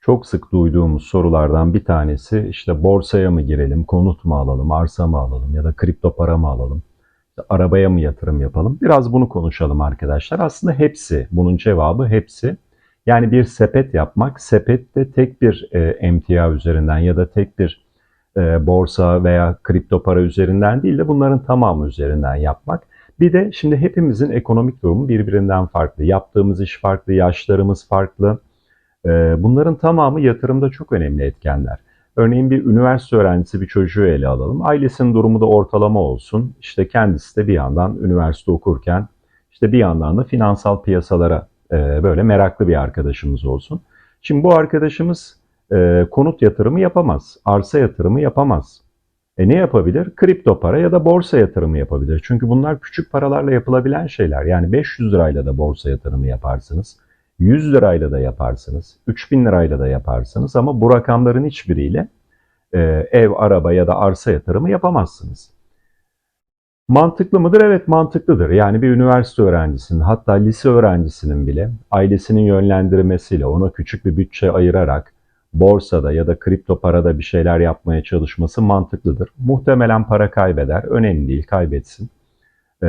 Çok sık duyduğumuz sorulardan bir tanesi işte borsaya mı girelim, konut mu alalım, arsa mı alalım ya da kripto para mı alalım, arabaya mı yatırım yapalım? Biraz bunu konuşalım arkadaşlar. Aslında hepsi, bunun cevabı hepsi. Yani bir sepet yapmak, sepette tek bir e, emtia üzerinden ya da tek bir e, borsa veya kripto para üzerinden değil de bunların tamamı üzerinden yapmak. Bir de şimdi hepimizin ekonomik durumu birbirinden farklı. Yaptığımız iş farklı, yaşlarımız farklı. Ee, Bunların tamamı yatırımda çok önemli etkenler. Örneğin bir üniversite öğrencisi bir çocuğu ele alalım. Ailesinin durumu da ortalama olsun. İşte kendisi de bir yandan üniversite okurken işte bir yandan da finansal piyasalara e, böyle meraklı bir arkadaşımız olsun. Şimdi bu arkadaşımız e, konut yatırımı yapamaz, arsa yatırımı yapamaz. E ne yapabilir? Kripto para ya da borsa yatırımı yapabilir. Çünkü bunlar küçük paralarla yapılabilen şeyler. Yani 500 lirayla da borsa yatırımı yaparsınız. 100 lirayla da yaparsınız, 3000 lirayla da yaparsınız ama bu rakamların hiçbiriyle e, ev, araba ya da arsa yatırımı yapamazsınız. Mantıklı mıdır? Evet mantıklıdır. Yani bir üniversite öğrencisinin hatta lise öğrencisinin bile ailesinin yönlendirmesiyle ona küçük bir bütçe ayırarak borsada ya da kripto parada bir şeyler yapmaya çalışması mantıklıdır. Muhtemelen para kaybeder. Önemli değil kaybetsin e,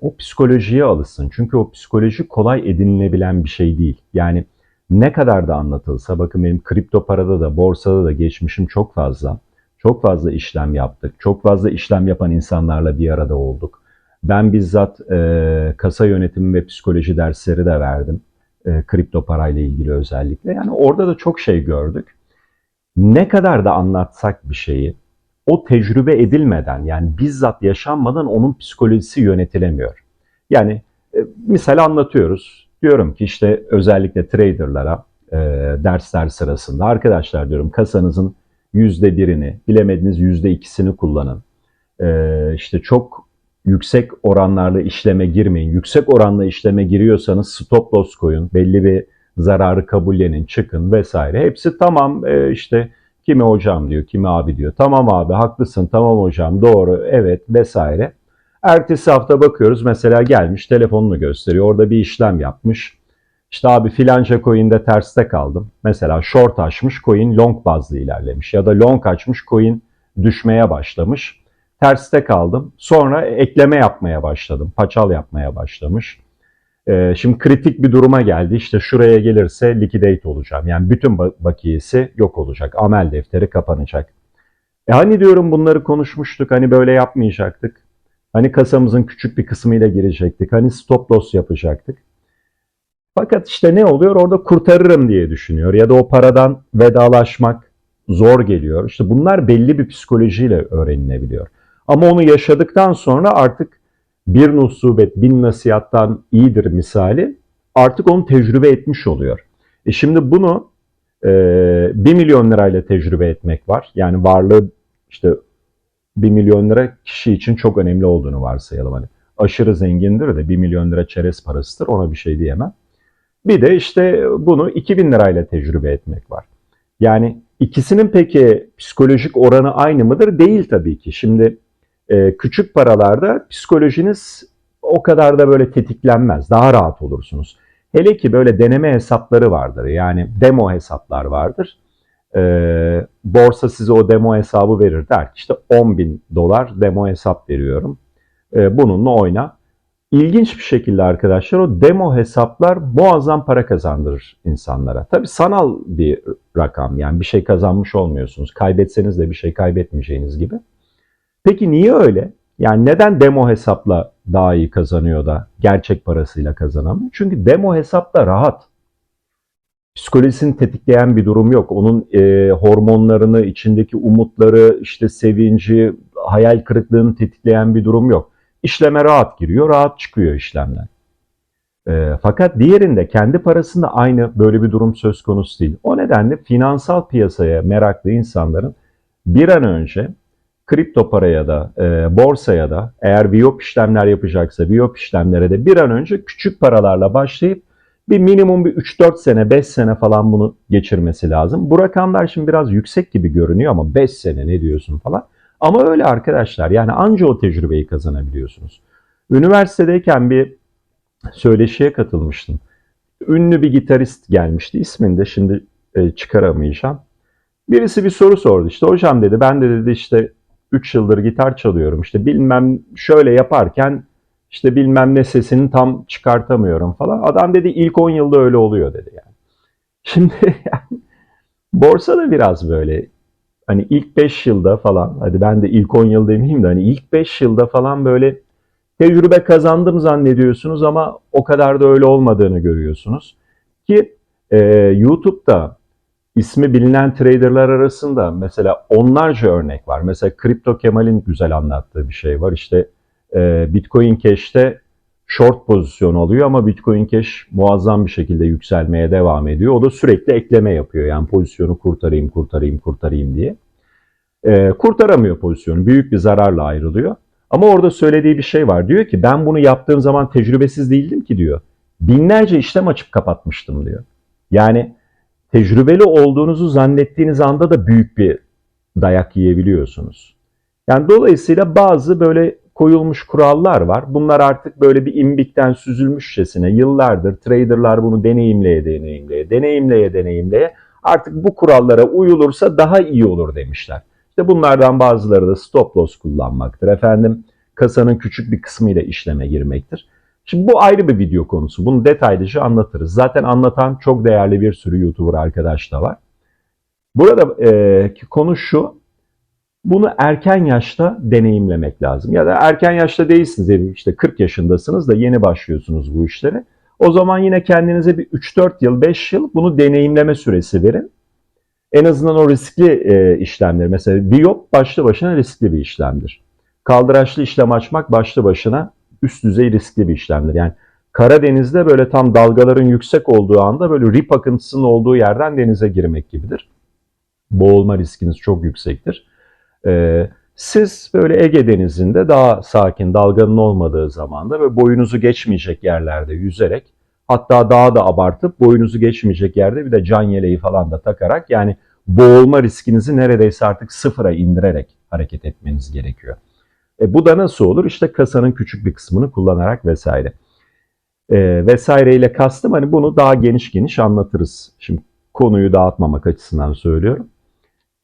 o psikolojiye alışsın. Çünkü o psikoloji kolay edinilebilen bir şey değil. Yani ne kadar da anlatılsa, bakın benim kripto parada da, borsada da geçmişim çok fazla. Çok fazla işlem yaptık. Çok fazla işlem yapan insanlarla bir arada olduk. Ben bizzat e, kasa yönetimi ve psikoloji dersleri de verdim. E, kripto parayla ilgili özellikle. Yani orada da çok şey gördük. Ne kadar da anlatsak bir şeyi, o tecrübe edilmeden yani bizzat yaşanmadan onun psikolojisi yönetilemiyor. Yani e, misal anlatıyoruz. Diyorum ki işte özellikle traderlara e, dersler sırasında arkadaşlar diyorum kasanızın yüzde birini bilemediniz yüzde ikisini kullanın. E, işte çok yüksek oranlarla işleme girmeyin. Yüksek oranla işleme giriyorsanız stop loss koyun. Belli bir zararı kabullenin, çıkın vesaire. Hepsi tamam e, işte Kimi hocam diyor, kimi abi diyor. Tamam abi haklısın, tamam hocam doğru, evet vesaire. Ertesi hafta bakıyoruz mesela gelmiş telefonunu gösteriyor. Orada bir işlem yapmış. İşte abi filanca coin'de terste kaldım. Mesela short açmış coin long bazlı ilerlemiş. Ya da long açmış coin düşmeye başlamış. Terste kaldım. Sonra ekleme yapmaya başladım. Paçal yapmaya başlamış. Ee, şimdi kritik bir duruma geldi. İşte şuraya gelirse liquidate olacağım. Yani bütün bakiyesi yok olacak. Amel defteri kapanacak. E hani diyorum bunları konuşmuştuk. Hani böyle yapmayacaktık. Hani kasamızın küçük bir kısmıyla girecektik. Hani stop loss yapacaktık. Fakat işte ne oluyor? Orada kurtarırım diye düşünüyor. Ya da o paradan vedalaşmak zor geliyor. İşte bunlar belli bir psikolojiyle öğrenilebiliyor. Ama onu yaşadıktan sonra artık bir nusubet bin nasihattan iyidir misali artık onu tecrübe etmiş oluyor. E şimdi bunu e, 1 milyon lirayla tecrübe etmek var. Yani varlığı işte 1 milyon lira kişi için çok önemli olduğunu varsayalım. Hani aşırı zengindir de 1 milyon lira çerez parasıdır ona bir şey diyemem. Bir de işte bunu 2000 lirayla tecrübe etmek var. Yani ikisinin peki psikolojik oranı aynı mıdır? Değil tabii ki. Şimdi e, küçük paralarda psikolojiniz o kadar da böyle tetiklenmez. Daha rahat olursunuz. Hele ki böyle deneme hesapları vardır. Yani demo hesaplar vardır. E, borsa size o demo hesabı verir der ki işte 10 bin dolar demo hesap veriyorum. E, bununla oyna. İlginç bir şekilde arkadaşlar o demo hesaplar muazzam para kazandırır insanlara. Tabi sanal bir rakam yani bir şey kazanmış olmuyorsunuz. Kaybetseniz de bir şey kaybetmeyeceğiniz gibi. Peki niye öyle? Yani neden demo hesapla daha iyi kazanıyor da gerçek parasıyla kazanamıyor? Çünkü demo hesapla rahat. Psikolojisini tetikleyen bir durum yok. Onun e, hormonlarını, içindeki umutları, işte sevinci, hayal kırıklığını tetikleyen bir durum yok. İşleme rahat giriyor, rahat çıkıyor işlemden. E, fakat diğerinde kendi parasında aynı böyle bir durum söz konusu değil. O nedenle finansal piyasaya meraklı insanların bir an önce kripto paraya da, e, borsaya da eğer VIOP işlemler yapacaksa VIOP işlemlere de bir an önce küçük paralarla başlayıp bir minimum bir 3-4 sene, 5 sene falan bunu geçirmesi lazım. Bu rakamlar şimdi biraz yüksek gibi görünüyor ama 5 sene ne diyorsun falan. Ama öyle arkadaşlar yani anca o tecrübeyi kazanabiliyorsunuz. Üniversitedeyken bir söyleşiye katılmıştım. Ünlü bir gitarist gelmişti. İsmini de şimdi e, çıkaramayacağım. Birisi bir soru sordu işte hocam dedi ben de dedi işte 3 yıldır gitar çalıyorum işte bilmem şöyle yaparken işte bilmem ne sesini tam çıkartamıyorum falan. Adam dedi ilk 10 yılda öyle oluyor dedi yani. Şimdi yani borsa da biraz böyle hani ilk 5 yılda falan hadi ben de ilk 10 yıl demeyeyim de hani ilk 5 yılda falan böyle tecrübe kazandım zannediyorsunuz ama o kadar da öyle olmadığını görüyorsunuz. Ki e, YouTube'da ismi bilinen traderlar arasında mesela onlarca örnek var. Mesela Kripto Kemal'in güzel anlattığı bir şey var. İşte e, Bitcoin Cash'te short pozisyon alıyor ama Bitcoin Cash muazzam bir şekilde yükselmeye devam ediyor. O da sürekli ekleme yapıyor. Yani pozisyonu kurtarayım, kurtarayım, kurtarayım diye. E, kurtaramıyor pozisyonu. Büyük bir zararla ayrılıyor. Ama orada söylediği bir şey var. Diyor ki ben bunu yaptığım zaman tecrübesiz değildim ki diyor. Binlerce işlem açıp kapatmıştım diyor. Yani tecrübeli olduğunuzu zannettiğiniz anda da büyük bir dayak yiyebiliyorsunuz. Yani dolayısıyla bazı böyle koyulmuş kurallar var. Bunlar artık böyle bir imbikten süzülmüşçesine yıllardır traderlar bunu deneyimleye deneyimleye, deneyimleye deneyimleye artık bu kurallara uyulursa daha iyi olur demişler. İşte bunlardan bazıları da stop loss kullanmaktır. Efendim kasanın küçük bir kısmıyla işleme girmektir. Şimdi bu ayrı bir video konusu. Bunu detaylıca anlatırız. Zaten anlatan çok değerli bir sürü YouTuber arkadaş da var. Burada e, konu şu. Bunu erken yaşta deneyimlemek lazım. Ya da erken yaşta değilsiniz. işte 40 yaşındasınız da yeni başlıyorsunuz bu işlere. O zaman yine kendinize bir 3-4 yıl, 5 yıl bunu deneyimleme süresi verin. En azından o riskli e, işlemleri. Mesela Biop başlı başına riskli bir işlemdir. Kaldıraçlı işlem açmak başlı başına üst düzey riskli bir işlemdir. Yani Karadeniz'de böyle tam dalgaların yüksek olduğu anda böyle rip akıntısının olduğu yerden denize girmek gibidir. Boğulma riskiniz çok yüksektir. Ee, siz böyle Ege Denizi'nde daha sakin, dalganın olmadığı zamanda ve boyunuzu geçmeyecek yerlerde yüzerek hatta daha da abartıp boyunuzu geçmeyecek yerde bir de can yeleği falan da takarak yani boğulma riskinizi neredeyse artık sıfıra indirerek hareket etmeniz gerekiyor. E, bu da nasıl olur? İşte kasanın küçük bir kısmını kullanarak vesaire. E, vesaireyle kastım hani bunu daha geniş geniş anlatırız. Şimdi konuyu dağıtmamak açısından söylüyorum.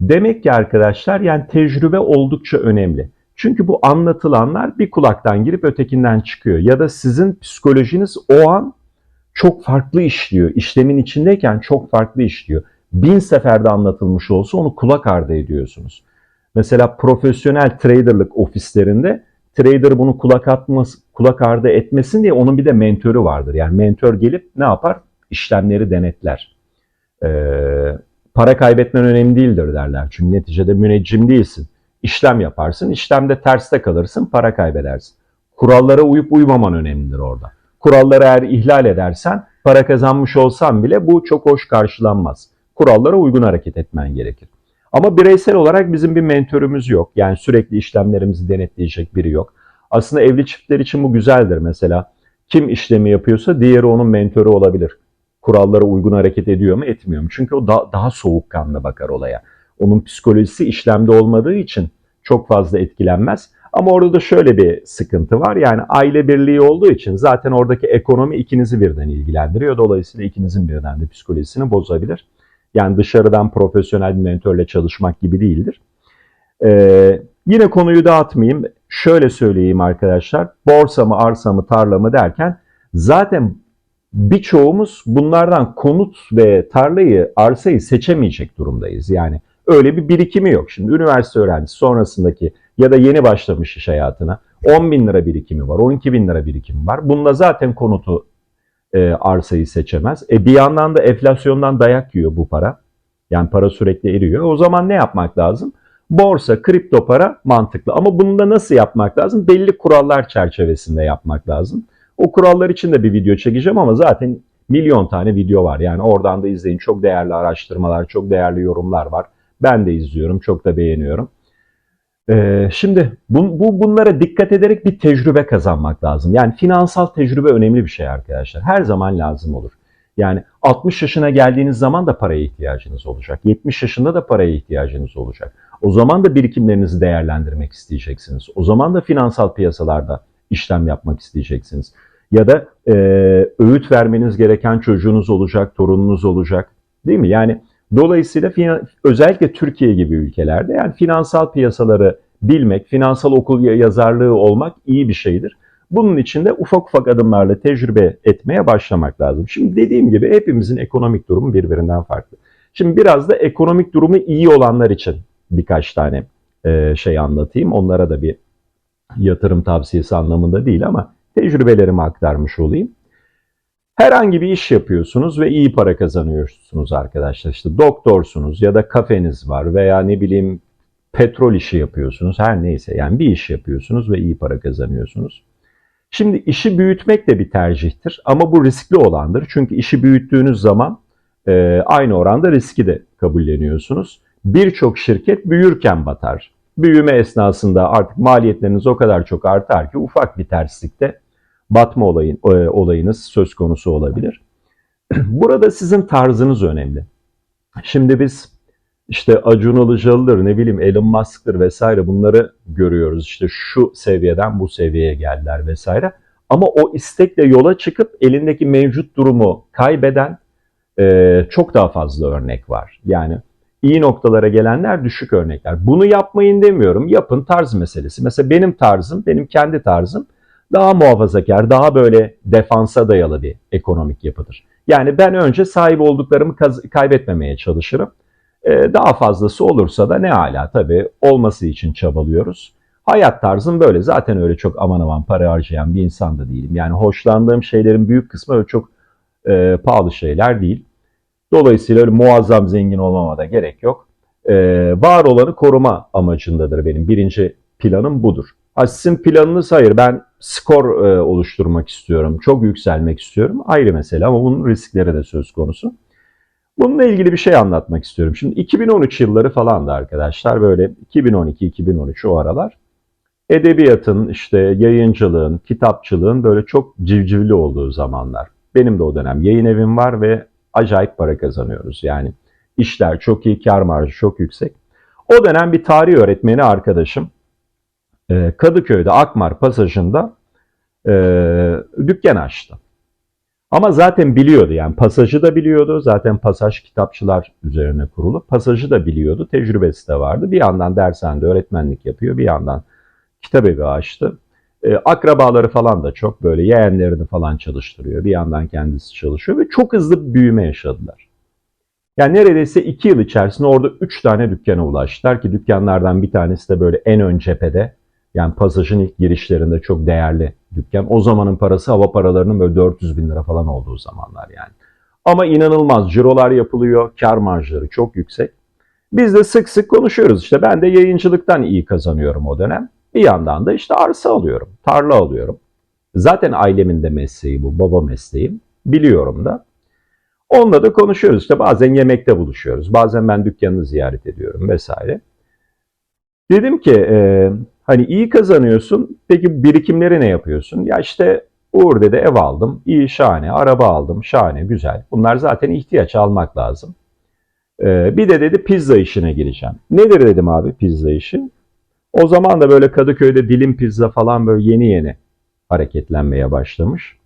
Demek ki arkadaşlar yani tecrübe oldukça önemli. Çünkü bu anlatılanlar bir kulaktan girip ötekinden çıkıyor. Ya da sizin psikolojiniz o an çok farklı işliyor. İşlemin içindeyken çok farklı işliyor. Bin seferde anlatılmış olsa onu kulak ardı ediyorsunuz. Mesela profesyonel traderlık ofislerinde trader bunu kulak atması, kulak ardı etmesin diye onun bir de mentörü vardır. Yani mentör gelip ne yapar? İşlemleri denetler. Ee, para kaybetmen önemli değildir derler. Çünkü neticede müneccim değilsin. İşlem yaparsın, işlemde terste kalırsın, para kaybedersin. Kurallara uyup uymaman önemlidir orada. Kuralları eğer ihlal edersen, para kazanmış olsan bile bu çok hoş karşılanmaz. Kurallara uygun hareket etmen gerekir. Ama bireysel olarak bizim bir mentörümüz yok. Yani sürekli işlemlerimizi denetleyecek biri yok. Aslında evli çiftler için bu güzeldir mesela. Kim işlemi yapıyorsa diğeri onun mentörü olabilir. Kurallara uygun hareket ediyor mu etmiyor mu? Çünkü o da, daha soğukkanlı bakar olaya. Onun psikolojisi işlemde olmadığı için çok fazla etkilenmez. Ama orada da şöyle bir sıkıntı var. Yani aile birliği olduğu için zaten oradaki ekonomi ikinizi birden ilgilendiriyor. Dolayısıyla ikinizin birden de psikolojisini bozabilir. Yani dışarıdan profesyonel bir mentörle çalışmak gibi değildir. Ee, yine konuyu dağıtmayayım. Şöyle söyleyeyim arkadaşlar. Borsa mı, arsa mı, tarla mı derken zaten birçoğumuz bunlardan konut ve tarlayı, arsayı seçemeyecek durumdayız. Yani öyle bir birikimi yok. Şimdi üniversite öğrencisi sonrasındaki ya da yeni başlamış iş hayatına 10 bin lira birikimi var, 12 bin lira birikimi var. Bunda zaten konutu e, arsayı seçemez. E, bir yandan da enflasyondan dayak yiyor bu para. Yani para sürekli eriyor. O zaman ne yapmak lazım? Borsa, kripto para mantıklı. Ama bunu da nasıl yapmak lazım? Belli kurallar çerçevesinde yapmak lazım. O kurallar için de bir video çekeceğim ama zaten milyon tane video var. Yani oradan da izleyin. Çok değerli araştırmalar, çok değerli yorumlar var. Ben de izliyorum, çok da beğeniyorum. Ee, şimdi bu, bu bunlara dikkat ederek bir tecrübe kazanmak lazım. Yani finansal tecrübe önemli bir şey arkadaşlar. Her zaman lazım olur. Yani 60 yaşına geldiğiniz zaman da paraya ihtiyacınız olacak. 70 yaşında da paraya ihtiyacınız olacak. O zaman da birikimlerinizi değerlendirmek isteyeceksiniz. O zaman da finansal piyasalarda işlem yapmak isteyeceksiniz. Ya da e, öğüt vermeniz gereken çocuğunuz olacak, torununuz olacak. Değil mi? Yani Dolayısıyla özellikle Türkiye gibi ülkelerde yani finansal piyasaları bilmek, finansal okul yazarlığı olmak iyi bir şeydir. Bunun için de ufak ufak adımlarla tecrübe etmeye başlamak lazım. Şimdi dediğim gibi hepimizin ekonomik durumu birbirinden farklı. Şimdi biraz da ekonomik durumu iyi olanlar için birkaç tane e, şey anlatayım. Onlara da bir yatırım tavsiyesi anlamında değil ama tecrübelerimi aktarmış olayım. Herhangi bir iş yapıyorsunuz ve iyi para kazanıyorsunuz arkadaşlar. İşte doktorsunuz ya da kafeniz var veya ne bileyim petrol işi yapıyorsunuz. Her neyse yani bir iş yapıyorsunuz ve iyi para kazanıyorsunuz. Şimdi işi büyütmek de bir tercihtir ama bu riskli olandır. Çünkü işi büyüttüğünüz zaman e, aynı oranda riski de kabulleniyorsunuz. Birçok şirket büyürken batar. Büyüme esnasında artık maliyetleriniz o kadar çok artar ki ufak bir terslikte batma olayın, e, olayınız söz konusu olabilir. Burada sizin tarzınız önemli. Şimdi biz işte Acun Ilıcalı'dır, ne bileyim Elon Musk'tır vesaire bunları görüyoruz. İşte şu seviyeden bu seviyeye geldiler vesaire. Ama o istekle yola çıkıp elindeki mevcut durumu kaybeden e, çok daha fazla örnek var. Yani iyi noktalara gelenler düşük örnekler. Bunu yapmayın demiyorum. Yapın tarz meselesi. Mesela benim tarzım, benim kendi tarzım daha muhafazakar, daha böyle defansa dayalı bir ekonomik yapıdır. Yani ben önce sahip olduklarımı kaybetmemeye çalışırım. Ee, daha fazlası olursa da ne hala tabii olması için çabalıyoruz. Hayat tarzım böyle. Zaten öyle çok aman aman para harcayan bir insan da değilim. Yani hoşlandığım şeylerin büyük kısmı öyle çok e, pahalı şeyler değil. Dolayısıyla öyle muazzam zengin olmama da gerek yok. E, var olanı koruma amacındadır benim. Birinci planım budur. Ha, sizin planınız hayır ben skor e, oluşturmak istiyorum, çok yükselmek istiyorum. Ayrı mesele ama bunun riskleri de söz konusu. Bununla ilgili bir şey anlatmak istiyorum. Şimdi 2013 yılları falan da arkadaşlar böyle 2012-2013 o aralar edebiyatın, işte yayıncılığın, kitapçılığın böyle çok civcivli olduğu zamanlar. Benim de o dönem yayın evim var ve acayip para kazanıyoruz. Yani işler çok iyi, kar marjı çok yüksek. O dönem bir tarih öğretmeni arkadaşım e, Kadıköy'de Akmar pasajında e, dükkan açtı. Ama zaten biliyordu yani pasajı da biliyordu. Zaten pasaj kitapçılar üzerine kurulu. Pasajı da biliyordu. Tecrübesi de vardı. Bir yandan dershanede öğretmenlik yapıyor. Bir yandan kitap evi açtı. E, akrabaları falan da çok böyle yeğenlerini falan çalıştırıyor. Bir yandan kendisi çalışıyor ve çok hızlı bir büyüme yaşadılar. Yani neredeyse iki yıl içerisinde orada üç tane dükkana ulaştılar ki dükkanlardan bir tanesi de böyle en ön cephede yani pasajın ilk girişlerinde çok değerli dükkan. O zamanın parası hava paralarının böyle 400 bin lira falan olduğu zamanlar yani. Ama inanılmaz cirolar yapılıyor, kar marjları çok yüksek. Biz de sık sık konuşuyoruz işte ben de yayıncılıktan iyi kazanıyorum o dönem. Bir yandan da işte arsa alıyorum, tarla alıyorum. Zaten ailemin de mesleği bu, baba mesleğim. Biliyorum da. Onunla da konuşuyoruz işte bazen yemekte buluşuyoruz. Bazen ben dükkanını ziyaret ediyorum vesaire. Dedim ki e, Hani iyi kazanıyorsun. Peki birikimleri ne yapıyorsun? Ya işte Uğur dedi ev aldım. iyi şahane. Araba aldım. Şahane güzel. Bunlar zaten ihtiyaç almak lazım. Ee, bir de dedi pizza işine gireceğim. Nedir dedim abi pizza işi? O zaman da böyle Kadıköy'de dilim pizza falan böyle yeni yeni hareketlenmeye başlamış.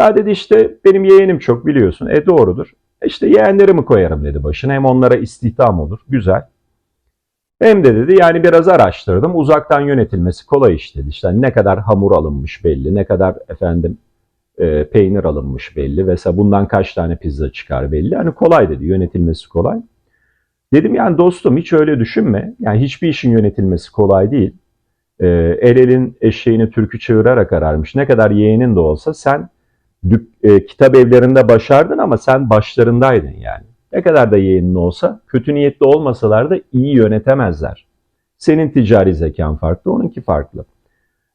Ya dedi işte benim yeğenim çok biliyorsun. E doğrudur. E işte yeğenlerimi koyarım dedi başına. Hem onlara istihdam olur. Güzel. Hem de dedi yani biraz araştırdım. Uzaktan yönetilmesi kolay iş dedi. İşte ne kadar hamur alınmış belli, ne kadar efendim e, peynir alınmış belli. Mesela bundan kaç tane pizza çıkar belli. Hani kolay dedi, yönetilmesi kolay. Dedim yani dostum hiç öyle düşünme. Yani hiçbir işin yönetilmesi kolay değil. E, el elin eşeğini türkü çığırarak ararmış. Ne kadar yeğenin de olsa sen e, kitap evlerinde başardın ama sen başlarındaydın yani. Ne kadar da yeğenin olsa, kötü niyetli olmasalar da iyi yönetemezler. Senin ticari zekan farklı, onunki farklı.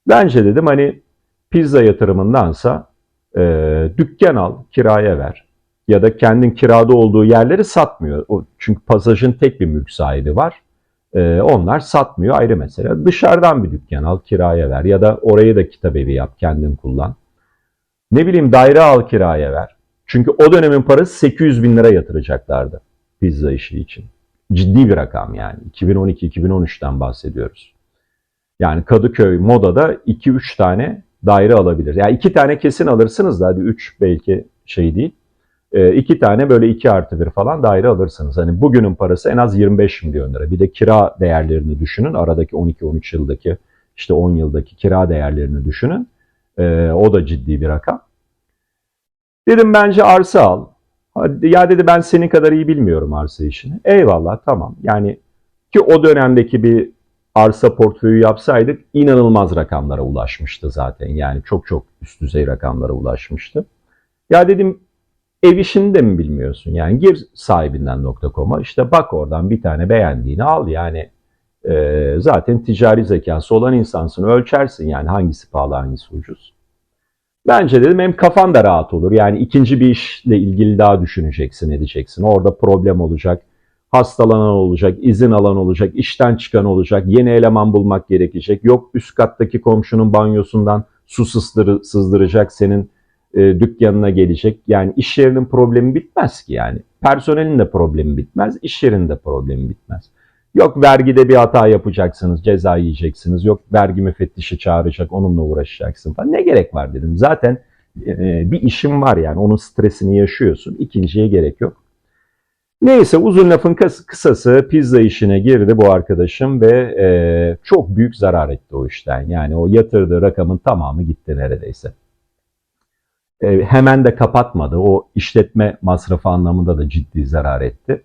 Bence dedim hani pizza yatırımındansa e, dükkan al, kiraya ver. Ya da kendin kirada olduğu yerleri satmıyor. O, çünkü pasajın tek bir mülk sahibi var. E, onlar satmıyor ayrı mesele. Dışarıdan bir dükkan al, kiraya ver. Ya da orayı da kitap evi yap, kendin kullan. Ne bileyim daire al kiraya ver. Çünkü o dönemin parası 800 bin lira yatıracaklardı pizza işi için. Ciddi bir rakam yani. 2012-2013'ten bahsediyoruz. Yani Kadıköy Moda'da 2-3 tane daire alabilir. Yani 2 tane kesin alırsınız da hadi 3 belki şey değil. e, iki tane böyle 2 artı 1 falan daire alırsınız. Hani bugünün parası en az 25 milyon lira. Bir de kira değerlerini düşünün. Aradaki 12-13 yıldaki işte 10 yıldaki kira değerlerini düşünün. E, o da ciddi bir rakam. Dedim bence arsa al. Ya dedi ben senin kadar iyi bilmiyorum arsa işini. Eyvallah tamam. Yani ki o dönemdeki bir arsa portföyü yapsaydık inanılmaz rakamlara ulaşmıştı zaten. Yani çok çok üst düzey rakamlara ulaşmıştı. Ya dedim ev işini de mi bilmiyorsun? Yani gir sahibinden.com'a işte bak oradan bir tane beğendiğini al. Yani e, zaten ticari zekası olan insansın ölçersin yani hangisi pahalı hangisi ucuz. Bence dedim hem kafan da rahat olur. Yani ikinci bir işle ilgili daha düşüneceksin, edeceksin. Orada problem olacak, hastalanan olacak, izin alan olacak, işten çıkan olacak, yeni eleman bulmak gerekecek. Yok üst kattaki komşunun banyosundan su sızdır, sızdıracak, senin e, dükkanına gelecek. Yani iş yerinin problemi bitmez ki yani. Personelin de problemi bitmez, iş yerinin de problemi bitmez. Yok vergide bir hata yapacaksınız, ceza yiyeceksiniz. Yok vergi müfettişi çağıracak, onunla uğraşacaksın falan. Ne gerek var dedim. Zaten e, bir işim var yani. Onun stresini yaşıyorsun. İkinciye gerek yok. Neyse uzun lafın kıs- kısası pizza işine girdi bu arkadaşım ve e, çok büyük zarar etti o işten. Yani o yatırdığı rakamın tamamı gitti neredeyse. E, hemen de kapatmadı. O işletme masrafı anlamında da ciddi zarar etti.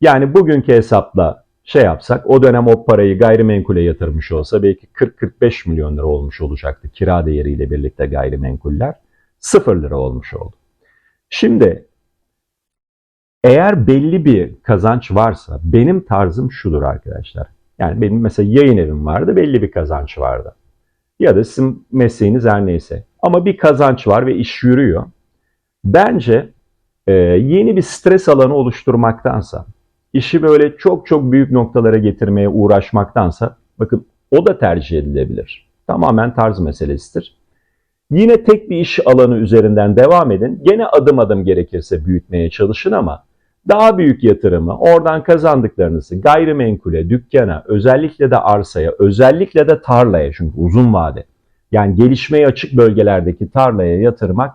Yani bugünkü hesapla şey yapsak o dönem o parayı gayrimenkule yatırmış olsa belki 40-45 milyon lira olmuş olacaktı kira değeriyle birlikte gayrimenkuller. 0 lira olmuş oldu. Şimdi eğer belli bir kazanç varsa benim tarzım şudur arkadaşlar. Yani benim mesela yayın evim vardı belli bir kazanç vardı. Ya da sizin mesleğiniz her neyse. Ama bir kazanç var ve iş yürüyor. Bence e, yeni bir stres alanı oluşturmaktansa işi böyle çok çok büyük noktalara getirmeye uğraşmaktansa bakın o da tercih edilebilir. Tamamen tarz meselesidir. Yine tek bir iş alanı üzerinden devam edin. Gene adım adım gerekirse büyütmeye çalışın ama daha büyük yatırımı, oradan kazandıklarınızı gayrimenkule, dükkana, özellikle de arsaya, özellikle de tarlaya çünkü uzun vade. Yani gelişmeye açık bölgelerdeki tarlaya yatırmak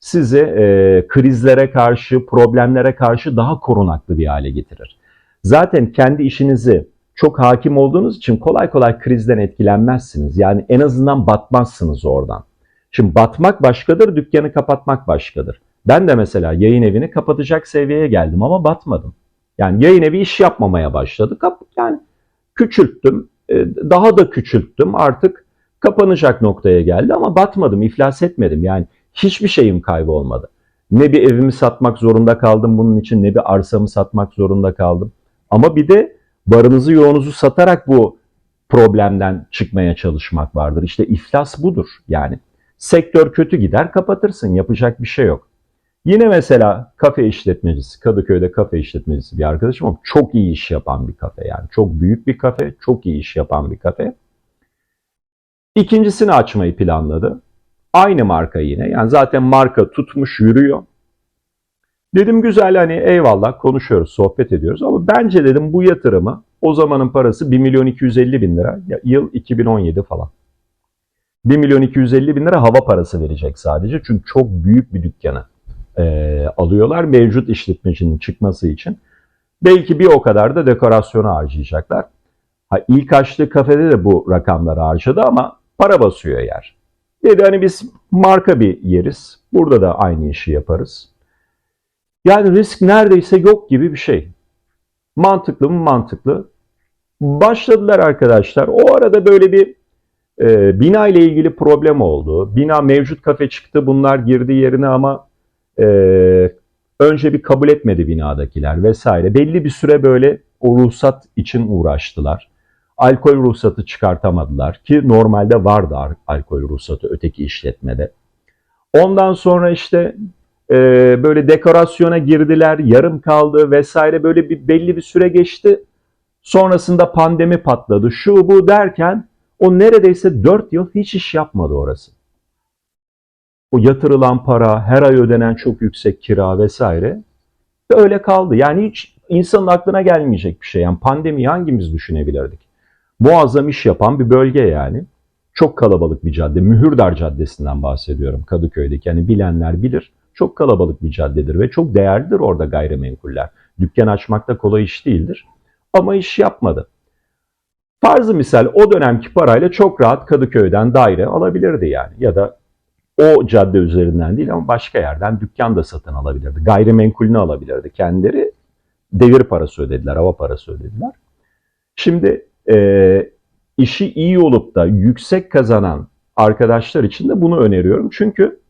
sizi e, krizlere karşı, problemlere karşı daha korunaklı bir hale getirir. Zaten kendi işinizi çok hakim olduğunuz için kolay kolay krizden etkilenmezsiniz. Yani en azından batmazsınız oradan. Şimdi batmak başkadır, dükkanı kapatmak başkadır. Ben de mesela yayın evini kapatacak seviyeye geldim ama batmadım. Yani yayın evi iş yapmamaya başladı. Yani küçülttüm, e, daha da küçülttüm. Artık kapanacak noktaya geldi ama batmadım, iflas etmedim. Yani hiçbir şeyim kaybolmadı. Ne bir evimi satmak zorunda kaldım bunun için ne bir arsamı satmak zorunda kaldım. Ama bir de barınızı yoğunuzu satarak bu problemden çıkmaya çalışmak vardır. İşte iflas budur yani. Sektör kötü gider kapatırsın yapacak bir şey yok. Yine mesela kafe işletmecisi, Kadıköy'de kafe işletmecisi bir arkadaşım ama çok iyi iş yapan bir kafe yani. Çok büyük bir kafe, çok iyi iş yapan bir kafe. İkincisini açmayı planladı. Aynı marka yine. Yani zaten marka tutmuş, yürüyor. Dedim güzel hani eyvallah konuşuyoruz, sohbet ediyoruz ama bence dedim bu yatırımı o zamanın parası 1 milyon 250 bin lira, yıl 2017 falan. 1 milyon 250 bin lira hava parası verecek sadece çünkü çok büyük bir dükkanı e, alıyorlar mevcut işletmecinin çıkması için. Belki bir o kadar da dekorasyona harcayacaklar. Ha, ilk açtığı kafede de bu rakamları harcadı ama para basıyor yer. Dedi hani biz marka bir yeriz. Burada da aynı işi yaparız. Yani risk neredeyse yok gibi bir şey. Mantıklı mı? Mantıklı. Başladılar arkadaşlar. O arada böyle bir e, bina ile ilgili problem oldu. Bina mevcut kafe çıktı. Bunlar girdi yerine ama e, önce bir kabul etmedi binadakiler vesaire. Belli bir süre böyle o ruhsat için uğraştılar. Alkol ruhsatı çıkartamadılar ki normalde vardı al- alkol ruhsatı öteki işletmede. Ondan sonra işte e, böyle dekorasyona girdiler, yarım kaldı vesaire böyle bir belli bir süre geçti. Sonrasında pandemi patladı. Şu bu derken o neredeyse 4 yıl hiç iş yapmadı orası. O yatırılan para, her ay ödenen çok yüksek kira vesaire öyle kaldı. Yani hiç insanın aklına gelmeyecek bir şey. Yani pandemiyi hangimiz düşünebilirdik? Muazzam iş yapan bir bölge yani. Çok kalabalık bir cadde. Mühürdar Caddesi'nden bahsediyorum Kadıköy'deki. Yani bilenler bilir. Çok kalabalık bir caddedir ve çok değerlidir orada gayrimenkuller. Dükkan açmak da kolay iş değildir. Ama iş yapmadı. Farzı misal o dönemki parayla çok rahat Kadıköy'den daire alabilirdi yani. Ya da o cadde üzerinden değil ama başka yerden dükkan da satın alabilirdi. Gayrimenkulünü alabilirdi. Kendileri devir parası ödediler, hava parası ödediler. Şimdi e, işi iyi olup da yüksek kazanan arkadaşlar için de bunu öneriyorum. Çünkü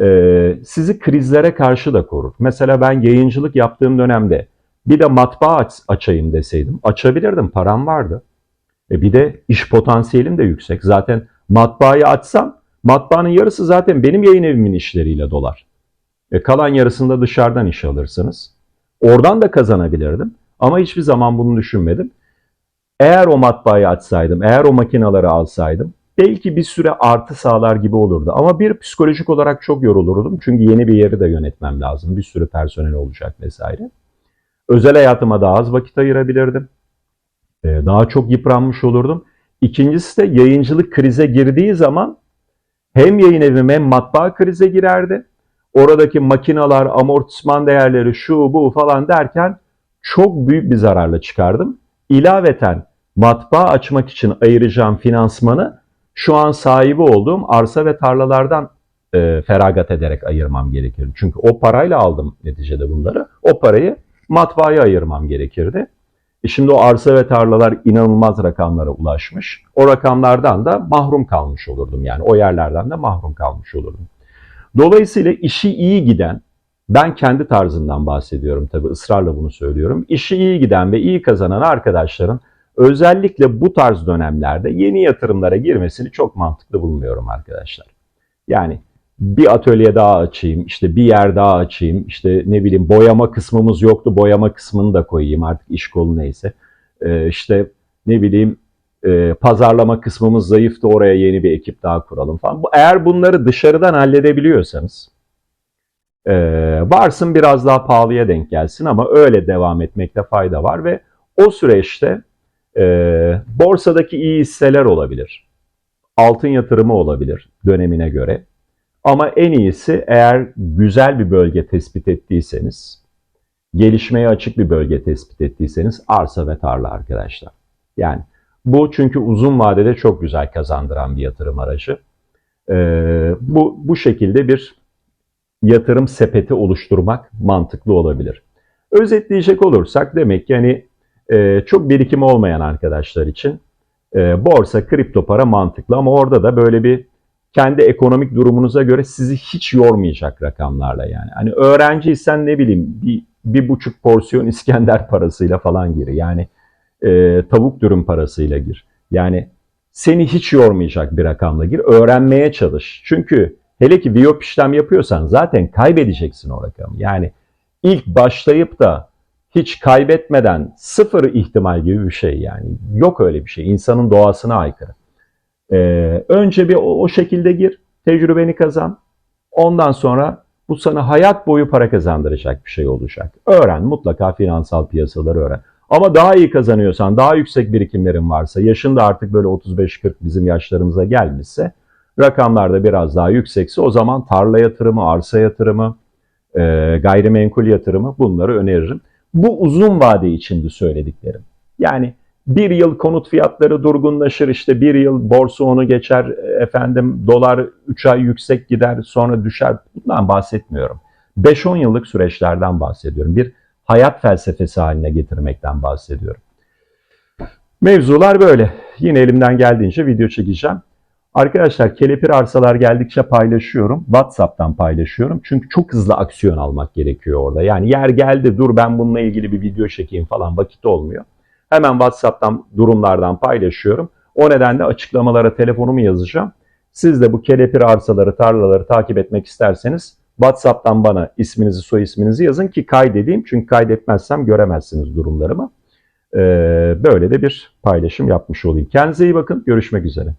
e, sizi krizlere karşı da korur. Mesela ben yayıncılık yaptığım dönemde bir de matbaa aç, açayım deseydim açabilirdim, param vardı. E bir de iş potansiyelim de yüksek. Zaten matbaayı açsam matbaanın yarısı zaten benim yayın evimin işleriyle dolar. E kalan yarısında dışarıdan iş alırsınız. Oradan da kazanabilirdim. Ama hiçbir zaman bunu düşünmedim. Eğer o matbaayı açsaydım, eğer o makinaları alsaydım belki bir süre artı sağlar gibi olurdu. Ama bir psikolojik olarak çok yorulurdum. Çünkü yeni bir yeri de yönetmem lazım. Bir sürü personel olacak vesaire. Özel hayatıma daha az vakit ayırabilirdim. Ee, Daha çok yıpranmış olurdum. İkincisi de yayıncılık krize girdiği zaman hem yayın evim hem matbaa krize girerdi. Oradaki makinalar, amortisman değerleri, şu bu falan derken çok büyük bir zararla çıkardım. İlaveten matbaa açmak için ayıracağım finansmanı şu an sahibi olduğum arsa ve tarlalardan e, feragat ederek ayırmam gerekirdi. Çünkü o parayla aldım neticede bunları. O parayı matbaaya ayırmam gerekirdi. E şimdi o arsa ve tarlalar inanılmaz rakamlara ulaşmış. O rakamlardan da mahrum kalmış olurdum. Yani o yerlerden de mahrum kalmış olurdum. Dolayısıyla işi iyi giden, ben kendi tarzından bahsediyorum tabii ısrarla bunu söylüyorum. İşi iyi giden ve iyi kazanan arkadaşların özellikle bu tarz dönemlerde yeni yatırımlara girmesini çok mantıklı bulmuyorum arkadaşlar. Yani bir atölye daha açayım, işte bir yer daha açayım, işte ne bileyim boyama kısmımız yoktu, boyama kısmını da koyayım artık iş kolu neyse. Ee, işte ne bileyim e, pazarlama kısmımız zayıftı, oraya yeni bir ekip daha kuralım falan. Bu- Eğer bunları dışarıdan halledebiliyorsanız, e, varsın biraz daha pahalıya denk gelsin ama öyle devam etmekte fayda var ve o süreçte e, borsadaki iyi hisseler olabilir. Altın yatırımı olabilir dönemine göre. Ama en iyisi eğer güzel bir bölge tespit ettiyseniz, gelişmeye açık bir bölge tespit ettiyseniz arsa ve tarla arkadaşlar. Yani bu çünkü uzun vadede çok güzel kazandıran bir yatırım aracı. Ee, bu, bu şekilde bir yatırım sepeti oluşturmak mantıklı olabilir. Özetleyecek olursak demek ki hani e, çok birikimi olmayan arkadaşlar için e, borsa, kripto para mantıklı ama orada da böyle bir kendi ekonomik durumunuza göre sizi hiç yormayacak rakamlarla yani. Hani öğrenciysen ne bileyim bir, bir buçuk porsiyon İskender parasıyla falan gir. Yani e, tavuk dürüm parasıyla gir. Yani seni hiç yormayacak bir rakamla gir. Öğrenmeye çalış. Çünkü hele ki biyop işlem yapıyorsan zaten kaybedeceksin o rakamı. Yani ilk başlayıp da hiç kaybetmeden sıfır ihtimal gibi bir şey yani. Yok öyle bir şey. İnsanın doğasına aykırı. Ee, önce bir o, o şekilde gir, tecrübeni kazan. Ondan sonra bu sana hayat boyu para kazandıracak bir şey olacak. Öğren, mutlaka finansal piyasaları öğren. Ama daha iyi kazanıyorsan, daha yüksek birikimlerin varsa, yaşın da artık böyle 35-40 bizim yaşlarımıza gelmişse, rakamlar da biraz daha yüksekse o zaman tarla yatırımı, arsa yatırımı, e, gayrimenkul yatırımı bunları öneririm. Bu uzun vade içindi söylediklerim. Yani bir yıl konut fiyatları durgunlaşır işte bir yıl borsa onu geçer efendim dolar 3 ay yüksek gider sonra düşer bundan bahsetmiyorum. 5-10 yıllık süreçlerden bahsediyorum. Bir hayat felsefesi haline getirmekten bahsediyorum. Mevzular böyle. Yine elimden geldiğince video çekeceğim. Arkadaşlar kelepir arsalar geldikçe paylaşıyorum. WhatsApp'tan paylaşıyorum. Çünkü çok hızlı aksiyon almak gerekiyor orada. Yani yer geldi dur ben bununla ilgili bir video çekeyim falan vakit olmuyor. Hemen WhatsApp'tan durumlardan paylaşıyorum. O nedenle açıklamalara telefonumu yazacağım. Siz de bu kelepir arsaları, tarlaları takip etmek isterseniz WhatsApp'tan bana isminizi, soy isminizi yazın ki kaydedeyim. Çünkü kaydetmezsem göremezsiniz durumlarımı. Ee, böyle de bir paylaşım yapmış olayım. Kendinize iyi bakın. Görüşmek üzere.